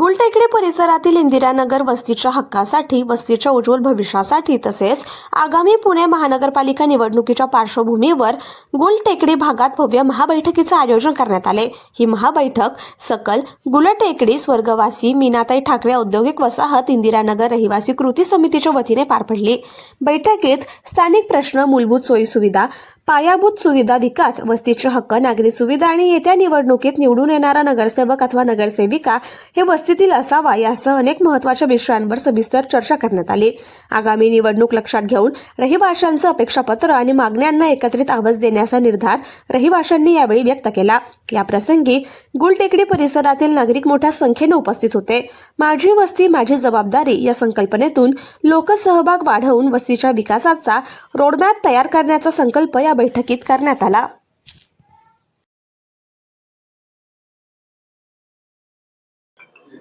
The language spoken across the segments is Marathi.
गुलटेकडे परिसरातील इंदिरानगर वस्तीच्या हक्कासाठी वस्तीच्या उज्ज्वल भविष्यासाठी तसेच आगामी पुणे महानगरपालिका निवडणुकीच्या पार्श्वभूमीवर गुलटेकडी भागात भव्य महाबैठकीचे आयोजन करण्यात आले. ही महाबैठक सकल गुलटेकडी स्वर्गवासी मीनाताई ठाकरे औद्योगिक वसाहत इंदिरानगर रहिवासी कृती समितीच्या वतीने पार पडली. बैठकीत स्थानिक प्रश्न मूलभूत सोयी सुविधा पायाभूत सुविधा विकास वस्तीचे हक्क नागरी सुविधा आणि येत्या निवडणुकीत निवडून येणारा नगरसेवक अथवा नगरसेविका हे वस्तीतील असावा यासह अनेक महत्त्वाच्या विषयांवर सविस्तर चर्चा करण्यात आली. आगामी निवडणूक लक्षात घेऊन रहिवाशांचं अपेक्षापत्र आणि मागण्यांना एकत्रित आवाज देण्याचा निर्धार रहिवाशांनी यावेळी व्यक्त केला. या प्रसंगी गुलटेकडी परिसरातील नागरिक मोठ्या संख्येने उपस्थित होते. माझी वस्ती माझी जबाबदारी या संकल्पनेतून लोकसहभाग वाढवून वस्तीच्या विकासाचा रोडमॅप तयार करण्याचा संकल्प या बैठकीत करण्यात आला.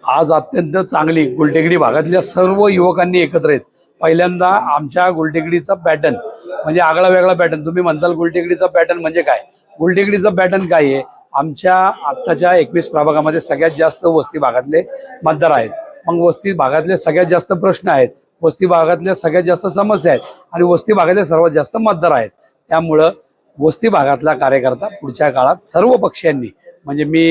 आज अत्यंत चांगली गुलटेकडी भागातल्या सर्व युवकांनी एकत्र येत पहिल्यांदा आमच्या गुलटेकडीचा पॅटर्न म्हणजे आगळा वेगळा पॅटर्न. तुम्ही म्हणताल गुलटेकडीचा पॅटर्न म्हणजे काय? गुलटेकडीचा पॅटर्न काय आहे? आमच्या आत्ताच्या एकवीस प्रभागामध्ये सगळ्यात जास्त वस्ती भागातले मतदार आहेत. मग वस्ती भागातले सगळ्यात जास्त प्रश्न आहेत. वस्ती भागातल्या सगळ्यात जास्त समस्या आहेत. आणि वस्ती भागातले सर्वात जास्त मतदार आहेत. त्यामुळं वस्ती भागातला कार्यकर्ता पुढच्या काळात सर्व पक्षांनी म्हणजे मी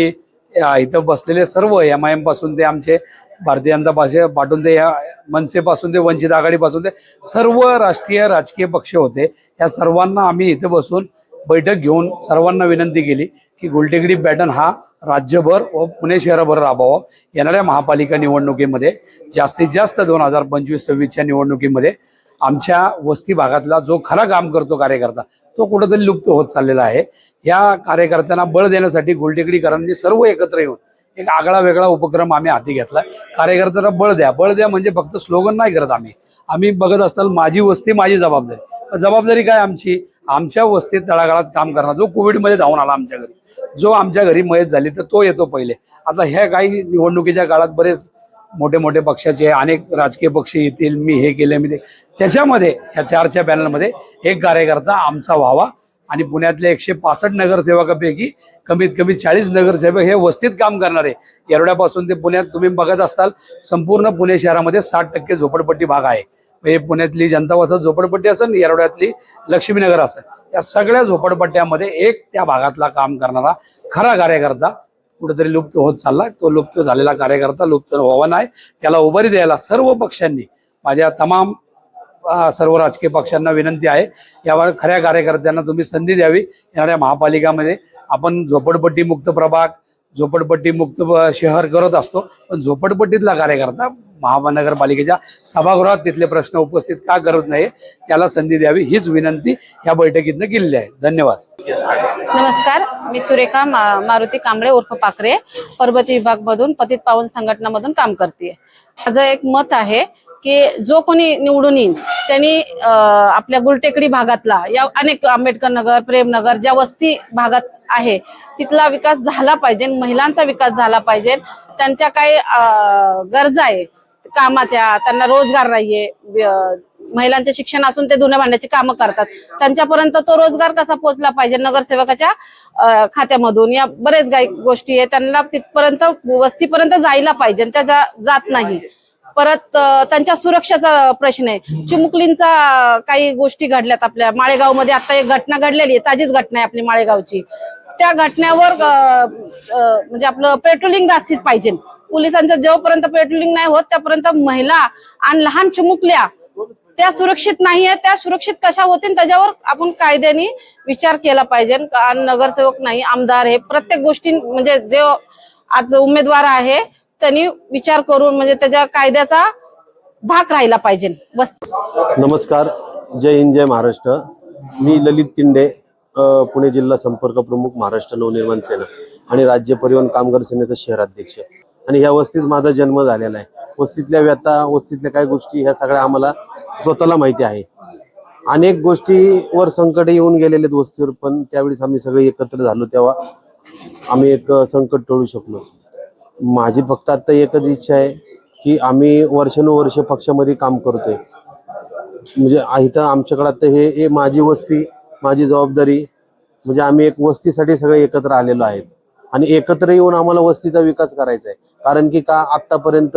इथं बसलेले सर्व एम आय एमपासून ते आमचे भारतीय जनता पक्ष पाठवून ते या मनसेपासून ते वंचित आघाडीपासून ते सर्व राष्ट्रीय राजकीय पक्ष होते. या सर्वांना आम्ही इथे बसून बैठक घेऊन सर्वांना विनंती केली की गुलटेकडी पॅटर्न हा राज्यभर व पुणे शहराभर राबवावा येणाऱ्या महापालिका निवडणुकीमध्ये जास्तीत जास्त दोन हजार पंचवीस सव्वीसच्या निवडणुकीमध्ये आमच्या वस्ती भागातला जो खरा काम करतो कार्यकर्ता तो कुठंतरी लुप्त होत चाललेला आहे. या कार्यकर्त्यांना बळ देण्यासाठी गुलटेकडीकरांनी सर्व एकत्र येऊन एक आगळा वेगळा उपक्रम आम्ही हाती घेतला. कार्यकर्त्यांना बळ द्या. बळ द्या म्हणजे फक्त स्लोगन नाही करत आम्ही. आम्ही बघत असताल माझी वस्ती माझी जबाबदारी. जबाबदारी काय आमची? आमच्या वस्तीत तळागाळात काम करणार जो कोविडमध्ये धावून आला आमच्या घरी जो आमच्या घरी मयत झाली तर तो येतो पहिले. आता ह्या काही निवडणुकीच्या काळात बरेच मोठे मोठे पक्षाचे अनेक राजकीय पक्ष येतील मी हे केले मी ते. त्याच्यामध्ये या चारच्या पॅनलमध्ये एक कार्यकर्ता आमचा व्हावा. आणि पुण्यातल्या एकशे पासष्ट नगरसेवकापैकी कमीत कमी चाळीस नगरसेवक हे वस्तीत काम करणारे. येरवड्यापासून ते पुण्यात तुम्ही बघत असाल संपूर्ण पुणे शहरामध्ये साठ टक्के झोपडपट्टी भाग आहे. हे पुण्यातली जनता वसत झोपडपट्टी असेल येरवड्यातली लक्ष्मीनगर असेल या सगळ्या झोपडपट्ट्यामध्ये एक त्या भागातला काम करणारा खरा कार्यकर्ता कुठेतरी लुप्त होत चालला. तो लुप्त झालेला कार्यकर्ता लुप्त व्हावा नाही. त्याला उभारी द्यायला सर्व पक्षांनी माझ्या तमाम सर्व राजकीय पक्षांना विनंती आहे. यावर खऱ्या कार्यकर्त्यांना तुम्ही संधी द्यावी. येणाऱ्या महापालिकामध्ये आपण झोपडपट्टी मुक्त प्रभाग झोपडपट्टी मुक्त शहर करत असतो. पण झोपडपट्टीतला कार्यकर्ता महानगरपालिकेच्या सभागृहात तिथले प्रश्न उपस्थित का करत नाही त्याला संधी द्यावी हीच विनंती या बैठकीतनं केलेली आहे. धन्यवाद. नमस्कार मी सुरेखा मा- मारुती कांबळे उर्फ पाखरे पर्वती विभागमधून पतित पावन संघटनामधून काम करते माझं एक मत आहे की जो कोणी निवडून येईल त्यांनी आपल्या गुलटेकडी भागातला या अनेक आंबेडकर नगर प्रेमनगर ज्या वस्ती भागात आहे तिथला विकास झाला पाहिजे महिलांचा विकास झाला पाहिजे. त्यांच्या काही गरजा आहे कामाच्या त्यांना रोजगार नाहीये व्य- महिलांचे शिक्षण असून ते धुण्या भांड्याची कामं करतात. त्यांच्यापर्यंत तो रोजगार कसा पोहोचला पाहिजे नगरसेवकाच्या खात्यामधून? या बरेच काही गोष्टी आहे त्यांना तिथपर्यंत वस्तीपर्यंत जायला पाहिजे त्या जा- जात नाही. परत त्यांच्या सुरक्षेचा प्रश्न आहे. चिमुकलींचा काही गोष्टी घडल्यात आपल्या. माळेगावमध्ये आता एक घटना घडलेली आहे. ताजीच घटना आहे आपली माळेगावची. त्या घटनेवर म्हणजे आपलं पेट्रोलिंग जास्तीच पाहिजे. पोलिसांचं जेव्हापर्यंत पेट्रोलिंग नाही होत त्यापर्यंत महिला आणि लहान चिमुकल्या त्या सुरक्षित नाहीये त्या सुरक्षित कशा होतील त्याच्यावर आपण कायद्याने विचार केला पाहिजे. आणि नगरसेवक नाही आमदार हे प्रत्येक गोष्टी म्हणजे जे आज उमेदवार आहे त्यांनी विचार करून म्हणजे त्याच्या कायद्याचा भाग राहिला पाहिजे. बस नमस्कार जय हिंद जय महाराष्ट्र. मी ललित तिंडे अ, पुणे जिल्हा संपर्क प्रमुख महाराष्ट्र नवनिर्माण सेना आणि राज्य परिवहन कामगार सेनेचा शहराध्यक्ष. आणि ह्या वस्तीत माझा जन्म झालेला आहे. वस्तीतल्या व्यथा वस्तीतल्या काही गोष्टी ह्या सगळ्या आम्हाला स्वतःला माहिती आहे. अनेक गोष्टीवर संकट येऊन गेलेले आहेत वस्तीवर पण त्यावेळेस आम्ही सगळे एकत्र झालो तेव्हा आम्ही एक संकट टळू शकलो. माझी फक्त आता एकच इच्छा आहे की आम्ही वर्षानुवर्ष पक्षामध्ये काम करतोय. म्हणजे इथं आमच्याकडे आता हे हे माझी वस्ती माझी जबाबदारी म्हणजे आम्ही एक वस्तीसाठी सगळे एकत्र आलेलो आहेत. आणि एकत्र येऊन आम्हाला वस्तीचा विकास करायचा आहे. कारण की का आतापर्यंत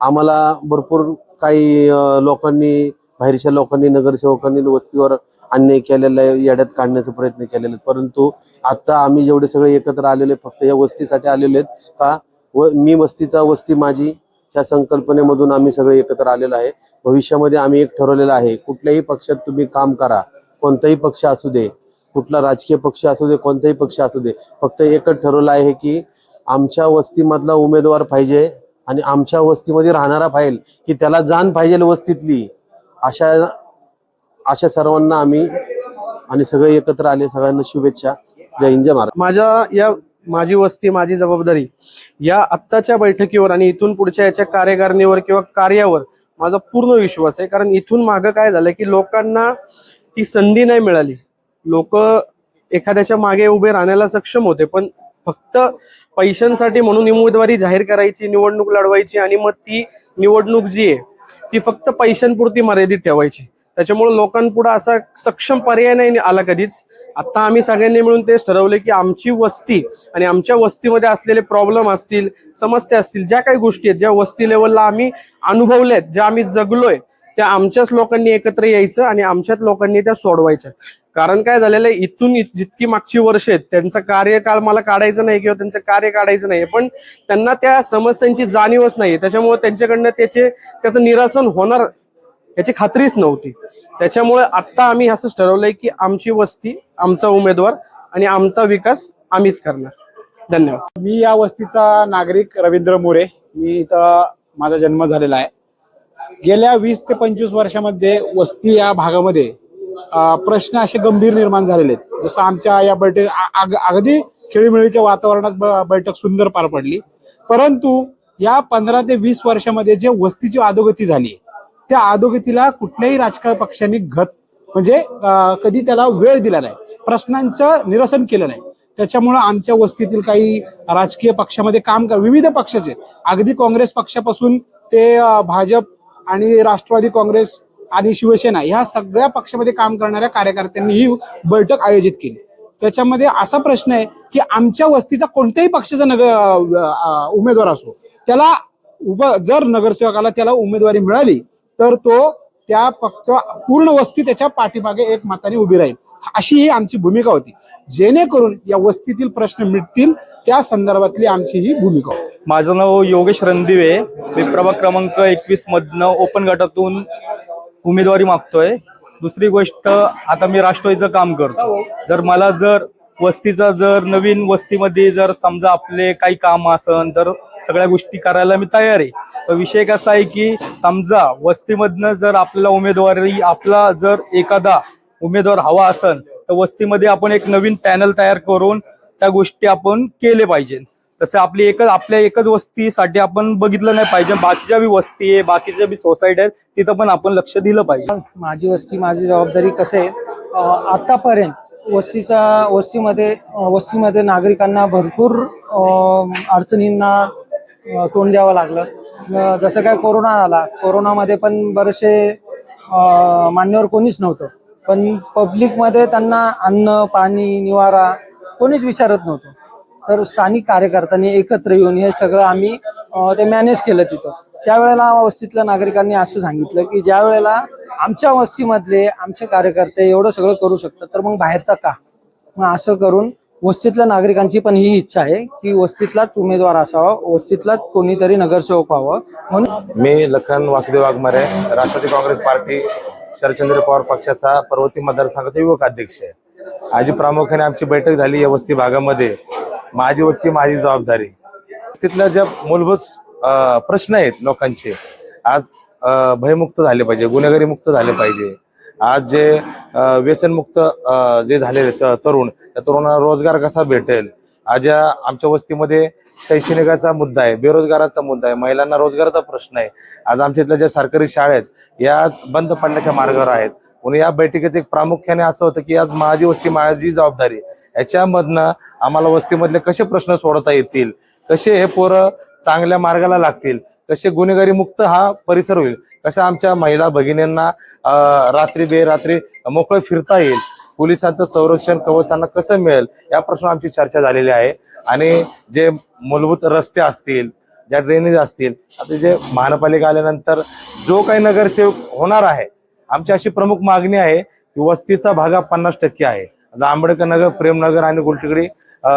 आम्हाला भरपूर काही लोकांनी बाहेरच्या लोकांनी नगरसेवकांनी वस्तीवर अन्याय केलेला आहे येड्यात काढण्याचा प्रयत्न केलेला आहे परंतु आता आम्ही जेवढे सगळे एकत्र आलेले फक्त या वस्तीसाठी आलेले आहेत का व मी वस्तीचा वस्ती माझी त्या संकल्पनेमधून आम्ही सगळे एकत्र आलेलो आहे. भविष्यामध्ये आम्ही एक ठरवलेलं आहे कुठल्याही पक्षात तुम्ही काम करा कोणताही पक्ष असू दे कुठला राजकीय पक्ष असू दे कोणताही पक्ष असू दे फक्त एकच ठरवलं आहे की आमच्या वस्तीमधला उमेदवार पाहिजे आणि आमच्या वस्तीमध्ये राहणारा पाहिजे की त्याला जाण पाहिजे वस्तीतली अशा अशा सर्वांना आम्ही आणि सगळे एकत्र आले सगळ्यांना शुभेच्छा. जय हिंद जय महाराज माझ्या या माझी वस्ती माझी जबाबदारी या आत्ताच्या बैठकीवर आणि इथून पुढच्या याच्या कार्यकारिणीवर किंवा कार्यावर माझा पूर्ण विश्वास आहे. कारण इथून मागं काय झालं की लोकांना ती संधी नाही मिळाली. लोक एखाद्याच्या मागे उभे राहण्याला सक्षम होते पण फक्त पैशांसाठी म्हणून उमेदवारी जाहीर करायची निवडणूक लढवायची आणि मग ती निवडणूक जी आहे ती फक्त पैशांपुरती मर्यादित ठेवायची. त्याच्यामुळे लोकांपुढे असा सक्षम पर्याय नाही आला कधीच. आता आम्ही सगळ्यांनी मिळून तेच ठरवले की आमची वस्ती आणि आमच्या वस्तीमध्ये असलेले प्रॉब्लेम असतील समस्या असतील ज्या काही गोष्टी आहेत ज्या वस्ती लेवलला आम्ही अनुभवल्यात ज्या आम्ही जगलोय त्या आमच्याच लोकांनी एकत्र यायचं आणि आमच्याच लोकांनी त्या सोडवायच्या. कारण काय झालेलं आहे इथून जितकी मागची वर्ष आहेत त्यांचा कार्यकाळ मला काढायचं नाही किंवा त्यांचं कार्य काढायचं नाही पण त्यांना त्या समस्यांची जाणीवच नाही. त्याच्यामुळे त्यांच्याकडनं त्याचे त्याचं निरासन होणार याची खात्रीच नव्हती. त्याच्यामुळे आता आम्ही असंच ठरवलंय की आमची वस्ती आमचा उमेदवार आणि आमचा विकास आम्हीच करणार. धन्यवाद. मी या वस्तीचा नागरिक रवींद्र मोरे. मी इथं माझा जन्म झालेला आहे. गेल्या वीस ते पंचवीस वर्षामध्ये वस्ती या भागामध्ये प्रश्न असे गंभीर निर्माण झालेले आहेत. जसं आमच्या या बैठक अगदी खेळीमेळीच्या वातावरणात ब- बैठक सुंदर पार पडली. परंतु या पंधरा ते वीस वर्षामध्ये जे वस्तीची अधोगती झाली त्या अधोगतीला कुठल्याही राजकीय पक्षांनी घत म्हणजे कधी त्याला वेळ दिला नाही. प्रश्नांचं निरसन केलं नाही. त्याच्यामुळं आमच्या वस्तीतील काही राजकीय पक्षामध्ये काम कर विविध पक्षाचे अगदी काँग्रेस पक्षापासून ते भाजप आणि राष्ट्रवादी काँग्रेस आणि शिवसेना ह्या सगळ्या पक्षामध्ये काम करणाऱ्या कार्यकर्त्यांनी ही बैठक आयोजित केली. त्याच्यामध्ये असा प्रश्न आहे की आमच्या वस्तीचा कोणत्याही पक्षाचा नगर उमेदवार असो त्याला उभ जर नगरसेवकाला त्याला उमेदवारी मिळाली तर तो त्या फक्त पूर्ण वस्ती त्याच्या पाठीमागे एक मताने उभी राहील. अशी ही आमची भूमिका होती. जेणेकरून या वस्तीतील प्रश्न मिटतील त्या संदर्भातली आमची ही भूमिका होती. माझं नाव योगेश रणदिवे. मी प्रभाग क्रमांक एकवीस मधनं ओपन गटातून उमेदवारी मागतोय. दुसरी गोष्ट आता मी राष्ट्रवादीचं काम करतो. जर मला जर वस्तीचा जर नवीन वस्तीमध्ये जर समजा आपले काही काम असन तर सगळ्या गोष्टी करायला मी तयार आहे. पण विषय कसा आहे की समजा वस्तीमधनं जर आपल्याला उमेदवारी आपला जर एखादा उमेदवार हवा असन तर वस्तीमध्ये आपण एक नवीन पॅनल तयार करून त्या गोष्टी आपण केले पाहिजे. तसं आपली एकच आपल्या एकच वस्तीसाठी आपण बघितलं नाही पाहिजे. बाकीच्या बी वस्ती आहे बाकीच्या बी सोसायटी आहेत तिथं पण आपण लक्ष दिलं पाहिजे. माझी वस्ती माझी जबाबदारी कसं आहे? आतापर्यंत वस्तीचा वस्तीमध्ये वस्तीमध्ये नागरिकांना भरपूर अडचणींना तोंड द्यावं लागलं. जसं काय कोरोना आला कोरोनामध्ये पण बरेचसे मान्यवर कोणीच नव्हतं. पण पब्लिकमध्ये त्यांना अन्न पाणी निवारा कोणीच विचारत नव्हतं. तर स्थानिक कार्यकर्त्यांनी एकत्र येऊन हे सगळं आम्ही ते मॅनेज केलं तिथं. त्यावेळेला वस्तीतल्या नागरिकांनी असं सांगितलं की ज्या वेळेला आमच्या वस्तीमधले आमचे कार्यकर्ते एवढं सगळं करू शकतात तर मग बाहेरचा का? मग असं करून वस्तीतल्या नागरिकांची पण ही इच्छा आहे की वस्तीतलाच उमेदवार असावा वस्तीतलाच कोणीतरी नगरसेवक व्हावं. म्हणून मी लखन वासुदेव वाघमारे राष्ट्रवादी काँग्रेस पार्टी शरदचंद्र पवार पक्षाचा पर्वती मतदारसंघाचा युवक अध्यक्ष आहे. आज प्रामुख्याने आमची बैठक झाली या वस्ती भागामध्ये. माझी वस्ती माझी जबाबदारी. तिथल्या ज्या मूलभूत प्रश्न आहेत लोकांचे आज भयमुक्त झाले पाहिजे गुन्हेगारी मुक्त झाले पाहिजे. आज जे व्यसनमुक्त जे झालेले तरुण त्या तरुणांना रोजगार कसा भेटेल? आज या आमच्या वस्तीमध्ये शैक्षणिकाचा मुद्दा आहे बेरोजगाराचा मुद्दा आहे महिलांना रोजगाराचा प्रश्न आहे. आज आमच्या इथल्या ज्या सरकारी शाळा आहेत या आज बंद पडण्याच्या मार्गावर आहेत. म्हणून या बैठकीत एक प्रामुख्याने असं होतं की आज माझी वस्ती माझी जबाबदारी याच्यामधनं आम्हाला वस्तीमधले कसे प्रश्न सोडवता येतील कसे हे पोरं चांगल्या मार्गाला लागतील कसे गुन्हेगारी मुक्त हा परिसर होईल कशा आमच्या महिला भगिनींना अं, रात्री बेरात्री मोकळं फिरता येईल पोलिसांचं संरक्षण कवच त्यांना कसं मिळेल या प्रश्न आमची चर्चा झालेली आहे. आणि जे मूलभूत रस्ते असतील ज्या ड्रेनेज असतील आता जे महानपालिका आल्यानंतर जो काही नगरसेवक होणार आहे आमची अशी प्रमुख मागणी आहे की वस्तीचा भाग हा पन्नास टक्के आहे. आंबेडकर नगर प्रेमनगर आणि गुलटिकडी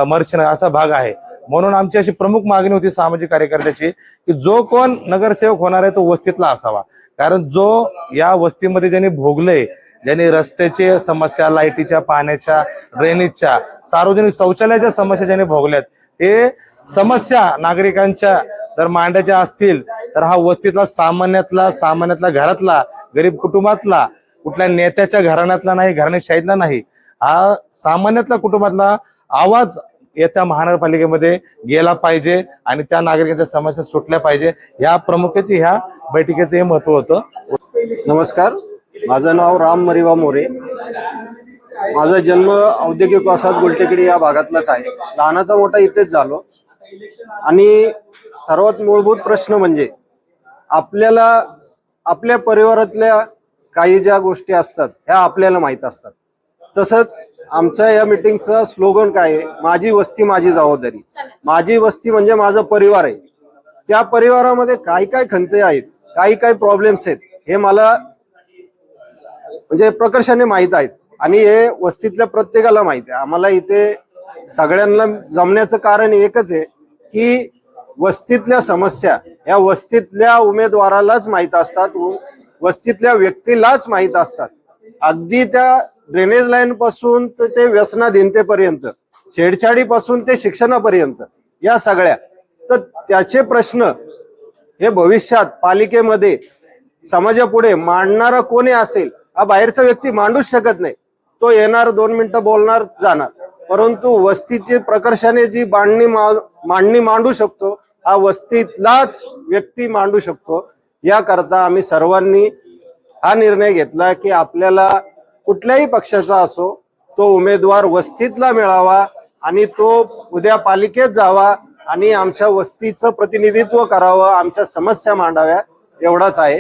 मर्चनगर असा भाग आहे. म्हणून आमची अशी प्रमुख मागणी होती सामाजिक कार्यकर्त्याची की जो कोण नगरसेवक होणार आहे तो वस्तीतला असावा. कारण जो या वस्तीमध्ये ज्यांनी भोगलंय ज्यांनी रस्त्याची समस्या लाईटीच्या पाण्याच्या ड्रेनेजच्या सार्वजनिक शौचालयाच्या समस्या ज्यांनी भोगल्यात हे समस्या नागरिकांच्या जर मांडायच्या असतील तर हा वस्तीतला सामान्यातला सामान्यातला घरातला गरीब कुटुंबातला कुठल्या नेत्याच्या घराण्यातला नाही घराणेशाहीतला नाही हा सामान्यातला कुटुंबातला आवाज येत्या महानगरपालिकेमध्ये गेला पाहिजे आणि त्या नागरिकांच्या समस्या सुटल्या पाहिजे. या प्रमुखाची ह्या बैठकीचं हे महत्त्व होतं. नमस्कार. माझं नाव राम मरिवा मोरे. माझा जन्म औद्योगिक वसाहत गुलटेकडी या भागातलाच आहे. लहानाचा मोठा इथेच झालो. आणि सर्वात मूलभूत प्रश्न म्हणजे आपल्याला आपल्या परिवारातल्या काही ज्या गोष्टी असतात ह्या आपल्याला माहीत असतात. तसंच आमच्या या मिटिंगचं स्लोगन काय आहे? माझी वस्ती माझी जबाबदारी. माझी वस्ती म्हणजे माझा परिवार आहे. त्या परिवारामध्ये काय काय खंते आहेत काही काय प्रॉब्लेम्स आहेत हे मला म्हणजे प्रकर्षाने माहीत आहेत. आणि हे वस्तीतल्या प्रत्येकाला माहीत आहे. आम्हाला इथे सगळ्यांना जमण्याचं कारण एकच आहे की वस्तीतल्या समस्या या वस्तीतल्या उमेदवारालाच माहीत असतात वस्तीतल्या व्यक्तीलाच माहीत असतात. अगदी त्या ड्रेनेज लाईन पासून तर ते व्यसनाधीनतेपर्यंत छेडछाडीपासून ते शिक्षणापर्यंत या सगळ्या. तर त्याचे प्रश्न हे भविष्यात पालिकेमध्ये समाजापुढे मांडणारा कोणी असेल हा बाहेरचा व्यक्ती मांडूच शकत नाही. तो येणार दोन मिनिटं बोलणार जाणार. परंतु वस्तीची प्रकर्षाने जी मांडणी मांडणी मांडू शकतो हा वस्तीतलाच व्यक्ती मांडू शकतो. याकरता आम्ही सर्वांनी हा निर्णय घेतला की आपल्याला कुठल्याही पक्षाचा असो तो उमेदवार वस्तीतला मिळावा आणि तो उद्या पालिकेत जावा आणि आमच्या वस्तीचं प्रतिनिधित्व करावं आमच्या समस्या मांडाव्या एवढाच आहे.